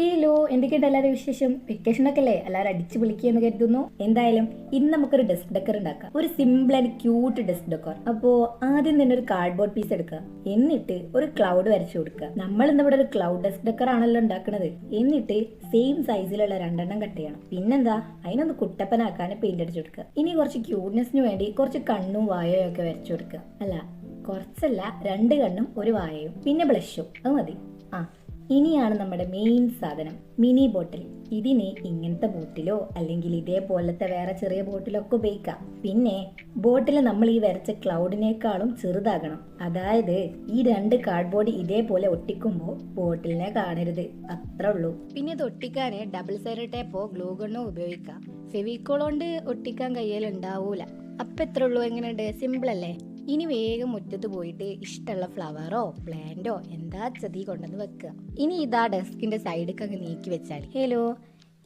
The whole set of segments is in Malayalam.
ഹലോ എന്തൊക്കെയുണ്ട് എല്ലാവരും വിശേഷം? വെക്കേഷൻ ഒക്കെ അല്ലേ? എല്ലാവരും അടിച്ചു വിളിക്കുകയെന്ന് കരുതുന്നു. എന്തായാലും ഇന്ന് നമുക്കൊരു ഡെസ്ക് ഡെക്കർ ഉണ്ടാക്കാം. ഒരു simple and cute desk decor അപ്പോ ആദ്യം തന്നെ ഒരു കാർഡ്ബോർഡ് പീസ് എടുക്കുക. എന്നിട്ട് ഒരു ക്ലൗഡ് വരച്ചു കൊടുക്കുക. നമ്മൾ ഇന്ന് ഇവിടെ ഒരു ക്ലൗഡ് ഡെസ്ക് ഡെക്കർ ആണല്ലോ ഉണ്ടാക്കുന്നത് എന്നിട്ട് സെയിം സൈസിലുള്ള രണ്ടെണ്ണം കട്ട് ചെയ്യണം. പിന്നെന്താ? അതിനൊന്ന് കുട്ടപ്പനാക്കാൻ പെയിന്റ് അടിച്ചു കൊടുക്കുക. ഇനി കുറച്ച് ക്യൂട്ട്നെസ്സിന് വേണ്ടി കുറച്ച് കണ്ണും വായയും ഒക്കെ വരച്ചു കൊടുക്കുക. അല്ല കുറച്ചല്ല രണ്ട് കണ്ണും ഒരു വായയും. പിന്നെ ബ്ലഷും അത് മതി. ആ ഇനിയാണ് നമ്മുടെ മെയിൻ സാധനം. മിനി ബോട്ടിൽ ഇതിനെ ഇങ്ങനത്തെ ബോട്ടിലോ അല്ലെങ്കിൽ ഇതേപോലത്തെ വേറെ ചെറിയ ബോട്ടിലോ ഒക്കെ ഉപയോഗിക്കാം. പിന്നെ ബോട്ടിൽ നമ്മൾ ഈ വരച്ച ക്ലൗഡിനേക്കാളും ചെറുതാകണം. അതായത് ഈ രണ്ട് കാർഡ്ബോർഡ് ഇതേപോലെ ഒട്ടിക്കുമ്പോൾ ബോട്ടിലിനെ കാണരുത്. അത്ര ഉള്ളൂ. പിന്നെ ഇത് ഒട്ടിക്കാൻ ഡബിൾ സൈഡ് ടേപ്പോ ഗ്ലൂ ഗണ്ണോ ഉപയോഗിക്കാം. ഫെവിക്കോൾ കൊണ്ട് ഒട്ടിക്കാൻ കയ്യിലുണ്ടാവൂല അപ്പൊ എത്ര ഉള്ളൂ എങ്ങനെയുണ്ട്? സിമ്പിൾ അല്ലേ? ഇനി വേഗം മുറ്റത്ത് പോയിട്ട് ഇഷ്ടമുള്ള ഫ്ലവറോ പ്ലാന്റോ എന്താ ചതി കൊണ്ടുവന്ന് വെക്കുക. ഇനി ഇതാ ഡെസ്കിന്റെ സൈഡിലേക്ക് അങ്ങ് നീക്കി വെച്ചാൽ ഹലോ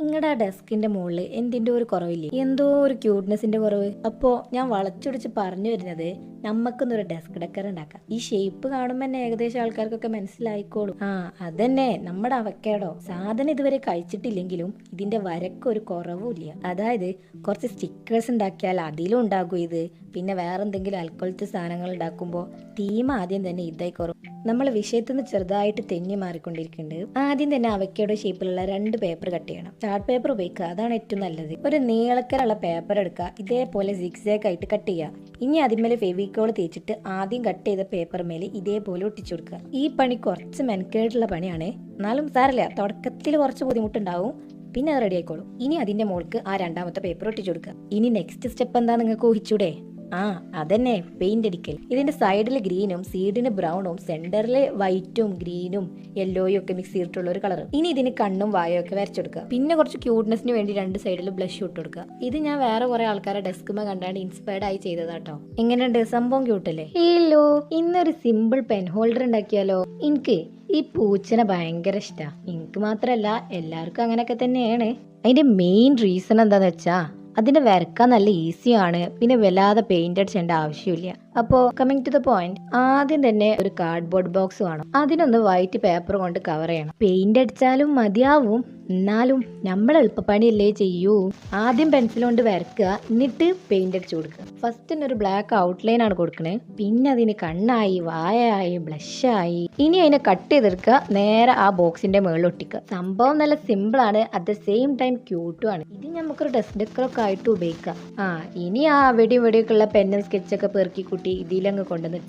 നിങ്ങളുടെ ആ ഡെസ്കിന്റെ മുകളിൽ എന്തിന്റെ ഒരു കുറവില്ലേ? എന്തോ ഒരു ക്യൂട്ട്നെസിന്റെ കുറവ്. അപ്പോ ഞാൻ വളച്ചൊടിച്ച് പറഞ്ഞു വരുന്നത് നമ്മക്കൊന്നൊരു ഡെസ്ക് ഡെക്കർ ഉണ്ടാക്കാം. ഈ ഷേപ്പ് കാണുമ്പോൾ തന്നെ ഏകദേശം ആൾക്കാർക്കൊക്കെ മനസ്സിലായിക്കോളും. ആ അതന്നെ നമ്മുടെ അവക്കേടോ. സാധനം ഇതുവരെ കഴിച്ചിട്ടില്ലെങ്കിലും ഇതിന്റെ വരക്ക് ഒരു കുറവുമില്ല. അതായത് കുറച്ച് സ്റ്റിക്കേഴ്സ് ഉണ്ടാക്കിയാൽ അതിലും ഉണ്ടാകും ഇത്. പിന്നെ വേറെ എന്തെങ്കിലും അൽക്കൊലത്തെ സാധനങ്ങൾ ഉണ്ടാക്കുമ്പോൾ തീം ആദ്യം തന്നെ ഇതായി കുറവ് നമ്മൾ വിഷയത്തിൽ നിന്ന് ചെറുതായിട്ട് തെന്നി മാറിക്കൊണ്ടിരിക്കുന്നുണ്ട്. ആദ്യം തന്നെ അവക്കയുടെ ഷേപ്പിലുള്ള രണ്ട് പേപ്പർ കട്ട് ചെയ്യണം. ചാർട്ട് പേപ്പർ ഉപയോഗിക്കുക. അതാണ് ഏറ്റവും നല്ലത്. ഒരു നീളക്കലുള്ള പേപ്പർ എടുക്കുക. ഇതേപോലെ സിക്സാക്ക് ആയിട്ട് കട്ട് ചെയ്യുക. ഇനി അതിന്മേലെ ഫെവിക്കോൾ തേച്ചിട്ട് ആദ്യം കട്ട് ചെയ്ത പേപ്പർ മേലെ ഇതേപോലെ ഒട്ടിച്ചു കൊടുക്കുക. ഈ പണി കുറച്ച് മെനക്കേട്ടുള്ള പണിയാണ്. എന്നാലും സാരല്ല തുടക്കത്തിൽ കുറച്ച് ബുദ്ധിമുട്ടുണ്ടാവും. പിന്നെ അത് റെഡി ആയിക്കോളും. ഇനി അതിന്റെ മോൾക്ക് ആ രണ്ടാമത്തെ പേപ്പർ ഒട്ടിച്ചു കൊടുക്കുക. ഇനി നെക്സ്റ്റ് സ്റ്റെപ്പ് എന്താ നിങ്ങൾക്ക് ഊഹിച്ചൂടെ? ആ അതന്നെ പെയിന്റ് അടിക്കൽ ഇതിന്റെ സൈഡിൽ ഗ്രീനും സീഡിന് ബ്രൗണും സെന്ററിൽ വൈറ്റും ഗ്രീനും യെല്ലോയും ഒക്കെ മിക്സ് ചെയ്തിട്ടുള്ള ഒരു കളർ ഇനി ഇതിന് കണ്ണും വായും ഒക്കെ വരച്ചെടുക്കുക. പിന്നെ കുറച്ച് ക്യൂട്ട്നെസ്സിന് വേണ്ടി രണ്ട് സൈഡിൽ ബ്ലഷ് ഇട്ട് കൊടുക്കുക. ഇത് ഞാൻ വേറെ കുറെ ആൾക്കാരെ ഡെസ്കുമ കണ്ടാണ് ഇൻസ്പയർഡ് ആയി ചെയ്തതാട്ടോ. എങ്ങനെയുണ്ട്? സംഭവം ക്യൂട്ടല്ലേ ഹലോ ഇന്നൊരു സിമ്പിൾ പെൻ ഹോൾഡർ ഉണ്ടാക്കിയാലോ? എനിക്ക് ഈ പൂച്ചനെ ഭയങ്കര ഇഷ്ടാ. എനിക്ക് മാത്രമല്ല എല്ലാവർക്കും അങ്ങനെയൊക്കെ തന്നെയാണ്. അതിന്റെ മെയിൻ റീസൺ എന്താന്ന് വെച്ചാ അതിന്റെ വരക്കാൻ നല്ല ഈസിയാണ്. പിന്നെ വല്ലാതെ പെയിന്റ് അടിച്ചേണ്ട ആവശ്യമില്ല. അപ്പോ കമ്മിങ് ടു ദ പോയിന്റ് ആദ്യം തന്നെ ഒരു കാർഡ്ബോർഡ് ബോക്സ് വേണം. അതിനൊന്ന് വൈറ്റ് പേപ്പർ കൊണ്ട് കവർ ചെയ്യണം. പെയിന്റ് അടിച്ചാലും മതിയാവും. എന്നാലും നമ്മൾ എളുപ്പപ്പണിയല്ലേ ചെയ്യൂ. ആദ്യം പെൻസിൽ കൊണ്ട് വരക്കുക എന്നിട്ട് പെയിന്റ് അടിച്ചു കൊടുക്കുക. ഫസ്റ്റ് തന്നെ ഒരു ബ്ലാക്ക് ഔട്ട്ലൈൻ ആണ് കൊടുക്കണേ. പിന്നെ അതിന് കണ്ണായി വായായി ബ്ലഷായി ഇനി അതിനെ കട്ട് ചെയ്തെടുക്കുക നേരെ ആ ബോക്സിന്റെ മുകളിൽ ഒട്ടിക്കുക. സംഭവം നല്ല സിമ്പിൾ ആണ് അറ്റ് ദ സെയിം ടൈം ക്യൂട്ടും ആണ്. ഇത് നമുക്കൊരു ഡെസ്ക് ഡെക്കറൊക്കെ ആയിട്ട് ഉപയോഗിക്കാം. ആ ഇനി ആ അവിടെ ഇവിടെയൊക്കെ ഉള്ള പെന്നും സ്കെച്ചൊക്കെ പെറുക്കി കൂട്ടി ഇതിലങ്ങ് കൊണ്ടുവന്ന്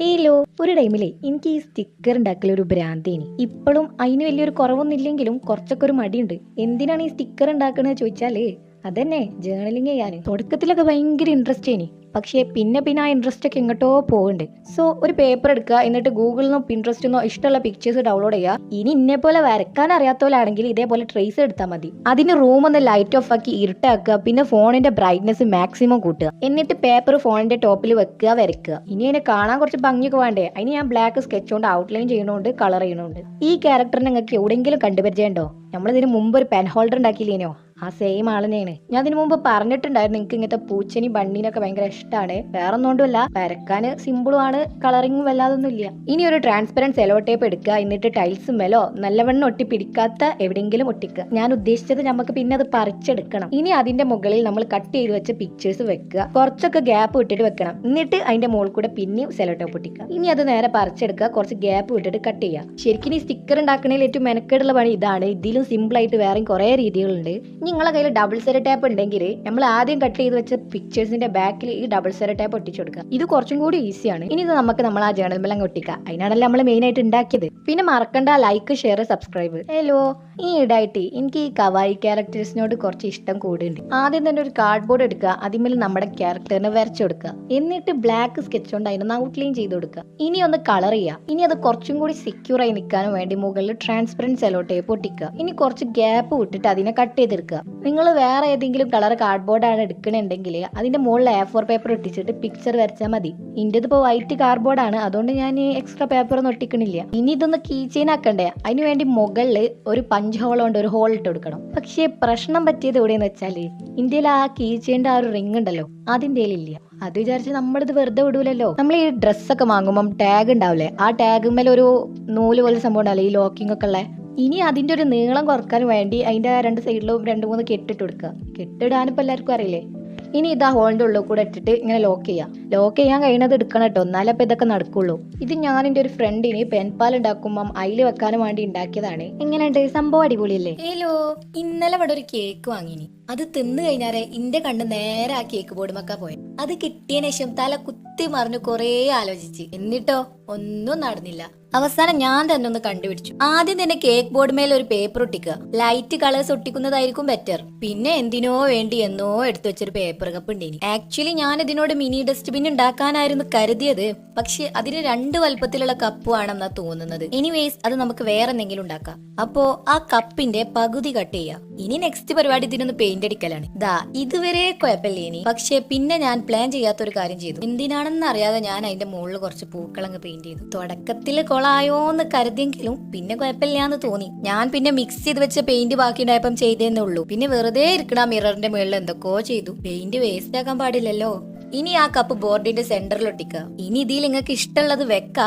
ഹേലോ. ഒരു ടൈമിലേ എനിക്ക് ഈ സ്റ്റിക്കർ ഉണ്ടാക്കൽ ഒരു ഭ്രാന്തേനി ഇപ്പോഴും അതിന് വലിയൊരു കുറവൊന്നും ഇല്ലെങ്കിലും കുറച്ചൊക്കെ ഒരു മടിയുണ്ട്. എന്തിനാണ് ഈ സ്റ്റിക്കർ ഉണ്ടാക്കുന്നത് ചോദിച്ചാലേ അതന്നെ ജേണലിങ് ചെയ്യാൻ തുടക്കത്തിലൊക്കെ ഭയങ്കര ഇൻട്രസ്റ്റ് ആയിനി പക്ഷേ പിന്നെ പിന്നെ ആ ഇൻട്രസ്റ്റ് ഒക്കെ എങ്ങോട്ടോ പോകുന്നുണ്ട് സോ ഒരു പേപ്പർ എടുക്കുക എന്നിട്ട് ഗൂഗിളിൽ നിന്നോ പിൻട്രസ്റ്റിൽ നിന്നോ ഇഷ്ടമുള്ള പിക്ചേഴ്സ് ഡൗൺലോഡ് ചെയ്യുക ഇനി ഇന്നെ പോലെ വരക്കാൻ അറിയാത്തവരാണെങ്കിൽ ഇതേപോലെ ട്രേസ് എടുത്താൽ മതി. അതിന് റൂം ഒന്ന് ലൈറ്റ് ഓഫ് ആക്കി ഇരുട്ടാക്കുക പിന്നെ ഫോണിന്റെ ബ്രൈറ്റ്നെസ് മാക്സിമം കൂട്ടുക. എന്നിട്ട് പേപ്പർ ഫോണിന്റെ ടോപ്പിൽ വെക്കുക വരയ്ക്കുക. ഇനി അതിനെ കാണാൻ കുറച്ച് ഭംഗിയൊക്കെ വേണ്ടേ? അതിന് ഞാൻ ബ്ലാക്ക് സ്കെച്ച് കൊണ്ട് ഔട്ട്ലൈൻ ചെയ്യണോണ്ട് കളർ ചെയ്യണോണ്ട് ഈ ക്യാരക്ടറിനെ നിങ്ങൾക്ക് എവിടെയെങ്കിലും കണ്ടുപരിചയമുണ്ടോ? നമ്മളിതിന് മുമ്പ് ഒരു പെൻ ഹോൾഡർ ഉണ്ടാക്കിയില്ലേനോ? ആ സെയിം ആളിനെയാണ് ഞാൻ അതിനു മുമ്പ് പറഞ്ഞിട്ടുണ്ടായിരുന്നു നിങ്ങൾക്ക് ഇങ്ങനത്തെ പൂച്ചനി ബണ്ണിനൊക്കെ ഭയങ്കര ഇഷ്ടമാണ് വേറെ ഒന്നുകൊണ്ടുമല്ല വരക്കാൻ സിമ്പിളും ആണ്. കളറിങ്ങും വല്ലാതൊന്നും ഇല്ല. ഇനി ഒരു ട്രാൻസ്പെറന്റ് സെലോ ടേപ്പ് എടുക്കുക. എന്നിട്ട് ടൈൽസ് മേലോ നല്ലവണ്ണം ഒട്ടി പിടിക്കാത്ത എവിടെയെങ്കിലും ഒട്ടിക്കുക. ഞാൻ ഉദ്ദേശിച്ചത് നമുക്ക് പിന്നെ അത് പറിച്ചെടുക്കണം. ഇനി അതിന്റെ മുകളിൽ നമ്മൾ കട്ട് ചെയ്ത് വെച്ച പിക്ചേഴ്സ് വെക്കുക. കുറച്ചൊക്കെ ഗ്യാപ്പ് വിട്ടിട്ട് വെക്കണം. എന്നിട്ട് അതിന്റെ മുകളിൽ കൂടെ പിന്നെയും സെലോ ടേപ്പ് ഒട്ടിക്കുക. ഇനി അത് നേരെ പറിച്ചെടുക്കുക. കുറച്ച് ഗ്യാപ്പ് വിട്ടിട്ട് കട്ട് ചെയ്യുക. ശരിക്കും ഈ സ്റ്റിക്കർ ഉണ്ടാക്കണതിൽ ഏറ്റവും മെനക്കേടുള്ള പണി ഇതാണ്. ഇതിലും സിമ്പിൾ ആയിട്ട് വേറെയും കുറേ രീതികളുണ്ട്. നിങ്ങളെ കയ്യിൽ ഡബിൾ സൈഡ് ടാപ്പ് ഉണ്ടെങ്കിൽ നമ്മൾ ആദ്യം കട്ട് ചെയ്ത് വെച്ച പിക്ചേഴ്സിന്റെ ബാക്കിൽ ഈ ഡബിൾ സൈഡ് ടാപ്പ് ഒട്ടിച്ചു കൊടുക്കുക. ഇത് കുറച്ചും കൂടി ഈസിയാണ് ഇനി ഇത് നമുക്ക് നമ്മൾ ആ ജേണൽ മേലങ്ങ് ഒട്ടിക്കുക അതിനാണല്ലോ നമ്മൾ മെയിൻ ആയിട്ട് ഉണ്ടാക്കിയത്. പിന്നെ മറക്കണ്ട ലൈക്ക് ഷെയർ സബ്സ്ക്രൈബ് ഹലോ ഈ ഇടായിട്ട് എനിക്ക് ഈ കവായി ക്യാരക്ടേഴ്സിനോട് കുറച്ച് ഇഷ്ടം കൂടുന്നുണ്ട് ആദ്യം തന്നെ ഒരു കാർഡ് ബോർഡ് എടുക്കുക അതിന്മേൽ നമ്മുടെ ക്യാരക്ടറിനെ വരച്ചു കൊടുക്കുക. എന്നിട്ട് ബ്ലാക്ക് സ്കെച്ച് കൊണ്ട് അതിനൊന്ന് ഔട്ട്ലൈൻ ചെയ്ത് കൊടുക്കുക. ഇനി ഒന്ന് കളർ ചെയ്യുക. ഇനി അത് കുറച്ചും കൂടി സെക്യൂർ ആയി നിൽക്കാനും വേണ്ടി മുകളിൽ ട്രാൻസ്പെറന്റ് സെലോ ടേപ്പ് ഒട്ടിക്കുക. ഇനി കുറച്ച് ഗ്യാപ്പ് വിട്ടിട്ട് അതിനെ കട്ട് ചെയ്തെടുക്കുക. നിങ്ങൾ വേറെ ഏതെങ്കിലും കളർ കാർഡ്ബോർഡാണ് എടുക്കണമെങ്കിൽ അതിന്റെ മുകളിൽ എ ഫോർ പേപ്പർ ഒട്ടിച്ചിട്ട് പിക്ചർ വരച്ചാൽ മതി. ഇന്റേത് ഇപ്പോൾ വൈറ്റ് കാർഡ്ബോർഡാണ് അതുകൊണ്ട് ഞാൻ എക്സ്ട്രാ പേപ്പർ ഒന്നും ഒട്ടിക്കണില്ല. ഇനി ഇതൊന്ന് കീ ചെയിൻ ആക്കണ്ടേ? അതിന് വേണ്ടി മുകളിൽ ഒരു പഞ്ച് ഹോൾ കൊണ്ട് ഒരു ഹോൾ ഇട്ട് കൊടുക്കണം. പക്ഷേ പ്രശ്നം പറ്റിയത് എവിടെയെന്ന് വെച്ചാൽ ഇന്ത്യയിൽ ആ കീ ചെയിന്റെ ആ ഒരു റിംഗ് ഉണ്ടല്ലോ അതിന്റെ ഇല്ല. അത് വിചാരിച്ച് നമ്മളിത് വെറുതെ വിടൂലല്ലോ. നമ്മൾ ഈ ഡ്രസ്സൊക്കെ വാങ്ങുമ്പം ടാഗ് ഉണ്ടാവില്ലേ? ആ ടാഗ് മേലെ ഒരു നൂൽ പോലെ സംഭവം ഉണ്ടാവില്ലേ? ഈ ലോക്കിംഗ് ഒക്കെ ഉള്ള ഇനി അതിന്റെ ഒരു നീളം കുറയ്ക്കാൻ വേണ്ടി അതിന്റെ രണ്ട് സൈഡിലും രണ്ട് മൂന്ന് കെട്ടിട്ട് കൊടുക്കുക. കെട്ടിടാനിപ്പോ എല്ലാവർക്കും അറിയില്ലേ? ഇനി ഇതാ ഹോളിന്റെ ഉള്ളിൽ കൂടെ ഇട്ടിട്ട് ഇങ്ങനെ ലോക്ക് ചെയ്യാം ലോക്ക് ചെയ്യാൻ കഴിയുന്നത് എടുക്കണം കേട്ടോ. എന്നാലേ അപ്പൊ ഇതൊക്കെ നടക്കുള്ളൂ. ഇത് ഞാൻ എന്റെ ഒരു ഫ്രണ്ടിന് പെൻപാൽ ഉണ്ടാക്കുമ്പം അതിൽ വെക്കാനും വേണ്ടി ഉണ്ടാക്കിയതാണ് എങ്ങനെയുണ്ട്? സംഭവം അടിപൊളിയല്ലേ? ഹലോ ഇന്നലെ ഇവിടെ ഒരു കേക്ക് വാങ്ങിനി. അത് തിന്നു കഴിഞ്ഞാലേ ഇന്റെ കണ്ണ് നേരെ ആ കേക്ക് ബോർഡ് മക്ക പോയി. അത് കിട്ടിയ ശേഷം തല കുത്തി മറിഞ്ഞു കൊറേ ആലോചിച്ച്. എന്നിട്ടോ ഒന്നും നടന്നില്ല. അവസാനം ഞാൻ തന്നെ ഒന്ന് കണ്ടുപിടിച്ചു. ആദ്യം തന്നെ കേക്ക് ബോർഡ് മേലെ ഒരു പേപ്പർ ഒട്ടിക്കുക. ലൈറ്റ് കളേഴ്സ് ഒട്ടിക്കുന്നതായിരിക്കും ബെറ്റർ പിന്നെ എന്തിനോ വേണ്ടി എന്നോ എടുത്തു വെച്ചൊരു പേപ്പർ കപ്പ് ഉണ്ടേനി. ആക്ച്വലി ഞാൻ ഇതിനോട് മിനി ഡസ്റ്റ്ബിൻ ഉണ്ടാക്കാനായിരുന്നു കരുതിയത്. പക്ഷെ അതിന് രണ്ട് വലുപ്പത്തിലുള്ള കപ്പ് ആണെന്നാ തോന്നുന്നത്. എനിവേസ് അത് നമുക്ക് വേറെ എന്തെങ്കിലും ഉണ്ടാക്കാം. അപ്പോ ആ കപ്പിന്റെ പകുതി കട്ട് ചെയ്യാം. ഇനി നെക്സ്റ്റ് പരിപാടി ഇതിനൊന്ന് പെയിന്റ് അടിക്കലാണ്. ദാ ഇതുവരെ കുഴപ്പമില്ല ഇനി പക്ഷെ പിന്നെ ഞാൻ പ്ലാൻ ചെയ്യാത്ത ഒരു കാര്യം ചെയ്തു. എന്തിനാണെന്ന് അറിയാതെ ഞാൻ അതിന്റെ മുകളിൽ കുറച്ച് പൂക്കളങ്ങ് പെയിന്റ് ചെയ്തു. തുടക്കത്തിൽ കൊളായോന്ന് കരുതിയെങ്കിലും പിന്നെ കുഴപ്പമില്ലാന്ന് തോന്നി. ഞാൻ പിന്നെ മിക്സ് ചെയ്ത് വെച്ച പെയിന്റ് ബാക്കി ഉണ്ടായപ്പം ചെയ്തേന്നേ ഉള്ളൂ. പിന്നെ വെറുതെ ഇരിക്കണ മിററിന്റെ മുകളിൽ എന്തൊക്കെയോ ചെയ്തു. പെയിന്റ് വേസ്റ്റ് ആക്കാൻ പാടില്ലല്ലോ. ഇനി ആ കപ്പ് ബോർഡിന്റെ സെന്ററിൽ ഒട്ടിക്കുക. ഇനി ഇതിൽ നിങ്ങൾക്ക് ഇഷ്ടമുള്ളത് വെക്ക.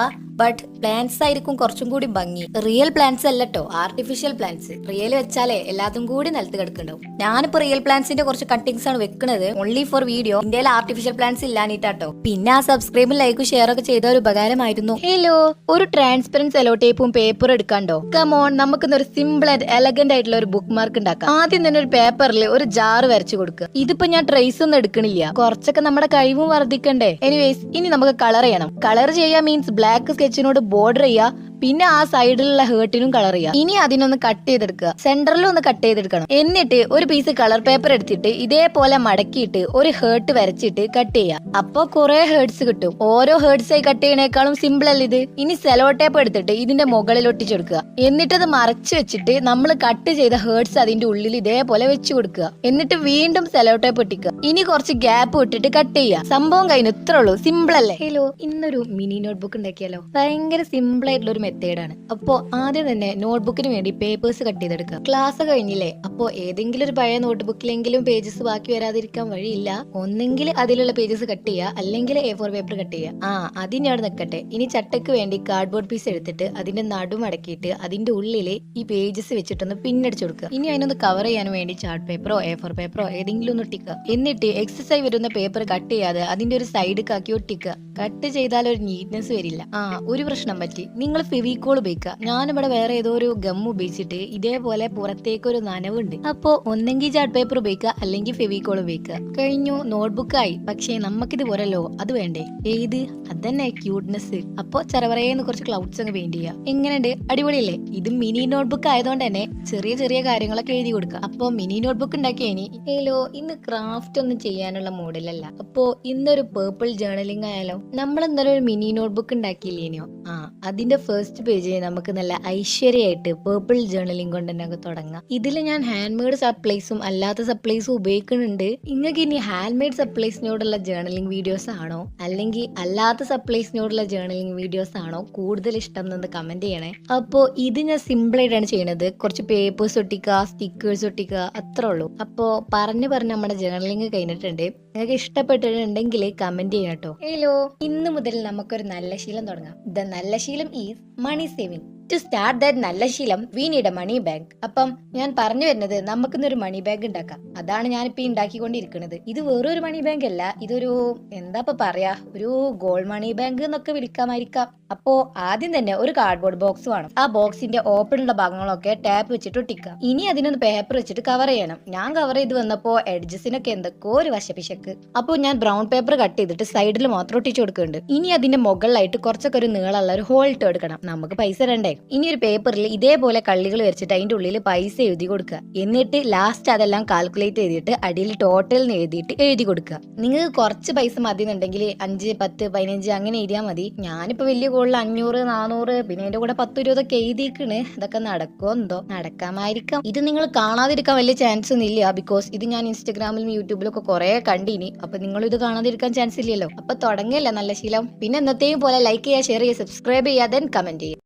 ബട്ട് പ്ലാന്റ്സ് ആയിരിക്കും കുറച്ചും കൂടി ഭംഗി. റിയൽ പ്ലാന്റ്സ് അല്ലട്ടോ ആർട്ടിഫിഷ്യൽ പ്ലാന്റ്സ് റിയൽ വെച്ചാലേ എല്ലാതും കൂടി നിലത്ത് കിടക്കുന്നുണ്ടാവും. ഞാനിപ്പോ റിയൽ പ്ലാന്റ്സിന്റെ കുറച്ച് കട്ടിങ്സ് ആണ് വെക്കുന്നത്. ഓൺലി ഫോർ വീഡിയോ ഇന്ത്യയിൽ ആർട്ടിഫിഷ്യൽ പ്ലാന്റ്സ് ഇല്ലാനിട്ടാട്ടോ പിന്നെ ആ സബ്സ്ക്രൈബും ലൈക്കും ഷെയർ ഒക്കെ ചെയ്ത ഒരു ഉപകാരമായിരുന്നു. ഹലോ ഒരു ട്രാൻസ്പെറൻസ് എലോ ടേപ്പും പേപ്പറും എടുക്കാണ്ടോ? കമോൺ നമുക്ക് ഒരു സിമ്പിൾ ആൻഡ് എലഗന്റ് ആയിട്ടുള്ള ഒരു ബുക്ക് മാർക്ക് ഉണ്ടാക്കാം. ആദ്യം തന്നെ ഒരു പേപ്പറിൽ ഒരു ജാറ് വരച്ചു കൊടുക്കുക ഇതിപ്പോ ഞാൻ ട്രേസ് ഒന്നും എടുക്കണില്ല. കുറച്ചൊക്കെ നമ്മുടെ കഴിവും വർദ്ധിക്കണ്ടേ. എനിവേസ് ഇനി നമുക്ക് കളർ ചെയ്യണം. കളർ ചെയ്യാൻ മീൻസ് ബ്ലാക്ക് സ്കെച്ചിനോട് ബോർഡർ ചെയ്യാ. പിന്നെ ആ സൈഡിലുള്ള ഹേർട്ടിനും കളർ ചെയ്യാം. ഇനി അതിനൊന്ന് കട്ട് ചെയ്തെടുക്കുക. സെന്ററിൽ ഒന്ന് കട്ട് ചെയ്തെടുക്കണം. എന്നിട്ട് ഒരു പീസ് കളർ പേപ്പർ എടുത്തിട്ട് ഇതേപോലെ മടക്കിയിട്ട് ഒരു ഹേർട്ട് വരച്ചിട്ട് കട്ട് ചെയ്യാം. അപ്പൊ കുറെ ഹേർട്സ് കിട്ടും. ഓരോ ഹേർട്സ് ആയി കട്ട് ചെയ്യണേക്കാളും സിമ്പിൾ അല്ല ഇത്? ഇനി സെലോ ടേപ്പ് എടുത്തിട്ട് ഇതിന്റെ മുകളിൽ ഒട്ടിച്ചെടുക്കുക. എന്നിട്ട് അത് മറച്ചു വെച്ചിട്ട് നമ്മൾ കട്ട് ചെയ്ത ഹേർട്സ് അതിന്റെ ഉള്ളിൽ ഇതേപോലെ വെച്ചു കൊടുക്കുക. എന്നിട്ട് വീണ്ടും സെലോ ടേപ്പ് ഒട്ടിക്കുക. ഇനി കുറച്ച് ഗ്യാപ്പ് ഇട്ടിട്ട് കട്ട് ചെയ്യുക സംഭവം കഴിഞ്ഞു. ഇത്രേ ഉള്ളൂ. സിമ്പിൾ അല്ലേ? ഹലോ ഇന്നൊരു മിനി നോട്ട്ബുക്ക് ഉണ്ടാക്കിയാലോ? ഭയങ്കര സിമ്പിൾ ആയിട്ടുള്ള ഒരു മെത്തേഡാണ് അപ്പോ ആദ്യം തന്നെ നോട്ട്ബുക്കിന് വേണ്ടി പേപ്പേഴ്സ് കട്ട് ചെയ്തെടുക്കുക. ക്ലാസ് കഴിഞ്ഞില്ലേ? അപ്പോ ഏതെങ്കിലും ഒരു പഴയ നോട്ട്ബുക്കിലെങ്കിലും പേജസ് ബാക്കി വരാതിരിക്കാൻ വഴിയില്ല. ഒന്നെങ്കിൽ അതിലുള്ള പേജസ് കട്ട് ചെയ്യുക. അല്ലെങ്കിൽ എ ഫോർ പേപ്പർ കട്ട് ചെയ്യുക. ആ അതിനവിടെ നിൽക്കട്ടെ. ഇനി ചട്ടയ്ക്ക് വേണ്ടി കാർഡ്ബോർഡ് പീസ് എടുത്തിട്ട് അതിന്റെ നടുമടക്കിയിട്ട് അതിന്റെ ഉള്ളിൽ ഈ പേജസ് വെച്ചിട്ടൊന്ന് പിന്നടിച്ചു കൊടുക്കുക. ഇനി അതിനൊന്ന് കവർ ചെയ്യാൻ വേണ്ടി ചാർട്ട് പേപ്പറോ എ ഫോർ പേപ്പറോ ഏതെങ്കിലും ഒന്ന് ഒട്ടിക്കുക. എന്നിട്ട് എക്സസൈസ് വരുന്ന പേപ്പർ കട്ട് ചെയ്യാതെ അതിന്റെ ഒരു സൈഡ് കാക്കി ഒട്ടിക്കുക. കട്ട് ചെയ്താൽ ഒരു നീറ്റ്നെസ് വരില്ല. ആ ഒരു പ്രശ്നം പറ്റി. നിങ്ങൾ ഫെവിക്കോൾ ഉപയോഗിക്കുക. ഞാനിവിടെ വേറെ ഏതോ ഒരു ഗം ഉപയോഗിച്ചിട്ട് ഇതേപോലെ പുറത്തേക്ക് ഒരു നനവുണ്ട്. അപ്പോ ഒന്നെങ്കിൽ ചാർട്ട് പേപ്പർ ഉപയോഗിക്കുക അല്ലെങ്കിൽ ഫെവിക്കോൾ ഉപയോഗിക്കുക. കഴിഞ്ഞു നോട്ട്ബുക്കായി പക്ഷേ നമുക്കിത് പോരല്ലോ അത് വേണ്ടേ? ഏത്? അതന്നെ ക്യൂട്ട്നെസ് അപ്പോ ചെറവറയെന്ന് കുറച്ച് ക്ലൗഡ്സ് അങ്ങ് പെയിന്റ് ചെയ്യുക. എങ്ങനെയുണ്ട്? അടിപൊളിയല്ലേ? ഇത് മിനി നോട്ട്ബുക്ക് ആയതുകൊണ്ട് തന്നെ ചെറിയ ചെറിയ കാര്യങ്ങളൊക്കെ എഴുതി കൊടുക്കുക. അപ്പോ മിനി നോട്ട്ബുക്ക് ഉണ്ടാക്കിയ ഇനി ഏലോ ഇന്ന് ക്രാഫ്റ്റ് ഒന്നും ചെയ്യാനുള്ള മോഡലല്ല. അപ്പോ ഇന്നൊരു പേർപ്പിൾ ജേർണലിംഗ് ആയാലോ? നമ്മൾ ഇന്നലെ ഒരു മിനി നോട്ട്ബുക്ക് ഉണ്ടാക്കിയില്ലേനോ? ആ അതിന്റെ ഫസ്റ്റ് പേജ് നമുക്ക് നല്ല ഐശ്വര്യമായിട്ട് പേർപ്പിൾ ജേർണലിംഗ് കൊണ്ട് തന്നെ തുടങ്ങാം. ഇതിൽ ഞാൻ ഹാൻഡ് മെയ്ഡ് സപ്ലൈസും അല്ലാത്ത സപ്ലൈസും ഉപയോഗിക്കുന്നുണ്ട്. നിങ്ങൾക്ക് ഇനി ഹാൻഡ് മെയ്ഡ് സപ്ലൈസിനോടുള്ള ജേർണലിംഗ് വീഡിയോസ് ആണോ? അല്ലെങ്കിൽ അല്ലാത്ത സപ്ലൈസിനോടുള്ള ജേർണലിംഗ് വീഡിയോസ് ആണോ? കൂടുതൽ ഇഷ്ടം എന്ന് കമന്റ് ചെയ്യണേ. അപ്പോൾ ഇത് ഞാൻ സിമ്പിൾ ആയിട്ടാണ് ചെയ്യുന്നത് കുറച്ച് പേപ്പേഴ്സ് ഒട്ടിക്കുക സ്റ്റിക്കേഴ്സ് ഒട്ടിക്കുക അത്രേ ഉള്ളൂ. അപ്പോൾ പറഞ്ഞു പറഞ്ഞ് നമ്മുടെ ജേർണലിംഗ് കഴിഞ്ഞിട്ടുണ്ട്. നിങ്ങൾക്ക് ഇഷ്ടപ്പെട്ടിട്ടുണ്ടെങ്കിൽ കമന്റ് ചെയ്യണം കേട്ടോ. ഹലോ ഇന്ന് മുതൽ നമുക്കൊരു നല്ല ശീലം തുടങ്ങാം. ദ നല്ല ശീലം is money saving to start that നല്ല ശീലം we need a money bank അപ്പം ഞാൻ പറഞ്ഞു വരുന്നത് നമുക്കിന്നൊരു മണി ബാങ്ക് ഉണ്ടാക്കാം. അതാണ് ഞാനിപ്പോ ഈ ഉണ്ടാക്കിക്കൊണ്ടിരിക്കുന്നത് ഇത് വേറൊരു മണി ബാങ്ക് അല്ല ഇതൊരു എന്താ ഇപ്പൊ പറയാ ഒരു ഗോൾഡ് മണി ബാങ്ക് എന്നൊക്കെ വിളിക്കാമായിരിക്കാം. അപ്പോ ആദ്യം തന്നെ ഒരു കാർഡ്ബോർഡ് ബോക്സ് വേണം. ആ ബോക്സിന്റെ ഓപ്പൺ ഉള്ള ഭാഗങ്ങളൊക്കെ ടാപ്പ് വെച്ചിട്ട് ഒട്ടിക്കാം ഇനി അതിനൊന്ന് പേപ്പർ വെച്ചിട്ട് കവർ ചെയ്യണം. ഞാൻ കവർ ചെയ്ത് വന്നപ്പോ എഡ്ജസിനൊക്കെ എന്തൊക്കെ ഒരു വശപിശക്ക് അപ്പോൾ ഞാൻ ബ്രൗൺ പേപ്പർ കട്ട് ചെയ്തിട്ട് സൈഡിൽ മാത്രം ഒട്ടിച്ചു കൊടുക്കുന്നുണ്ട്. ഇനി അതിന്റെ മുകളിലായിട്ട് കുറച്ചൊക്കെ ഒരു നീളമുള്ള ഒരു ഹോൾ ഇട്ട് കൊടുക്കണം. നമുക്ക് പൈസ രണ്ടേ ഇനി ഒരു പേപ്പറിൽ ഇതേപോലെ കള്ളികൾ വരച്ചിട്ട് അതിന്റെ ഉള്ളിൽ പൈസ എഴുതി കൊടുക്കുക. എന്നിട്ട് ലാസ്റ്റ് അതെല്ലാം കാൽക്കുലേറ്റ് ചെയ്തിട്ട് അടിയിൽ ടോട്ടൽ എഴുതിയിട്ട് എഴുതി കൊടുക്കുക. നിങ്ങൾക്ക് കുറച്ച് പൈസ മതി എന്നുണ്ടെങ്കിൽ അഞ്ച് പത്ത് പതിനഞ്ച് അങ്ങനെ എഴുതിയാൽ മതി. ഞാനിപ്പോ വലിയ കൂടുതൽ അഞ്ഞൂറ് നാനൂറ് പിന്നെ എന്റെ കൂടെ പത്ത് ഇരുപതൊക്കെ എഴുതിയിരിക്കണ് ഇതൊക്കെ നടക്കുമോ എന്തോ? നടക്കാമായിരിക്കാം. ഇത് നിങ്ങൾ കാണാതിരിക്കാൻ വലിയ ചാൻസ് ഒന്നും ഇല്ല. ബിക്കോസ് ഇത് ഞാൻ ഇൻസ്റ്റഗ്രാമിലും യൂട്യൂബിലും ഒക്കെ കുറെ കണ്ടിനി. അപ്പൊ നിങ്ങൾ ഇത് കാണാതിരിക്കാൻ ചാൻസ് ഇല്ലല്ലോ. അപ്പൊ തുടങ്ങിയല്ല നല്ല ശീലം. പിന്നെ എന്നത്തെയും പോലെ ലൈക്ക് ചെയ്യുക ഷെയർ ചെയ്യുക സബ്സ്ക്രൈബ് ചെയ്യുക ദെൻ കമന്റ് ചെയ്യുക.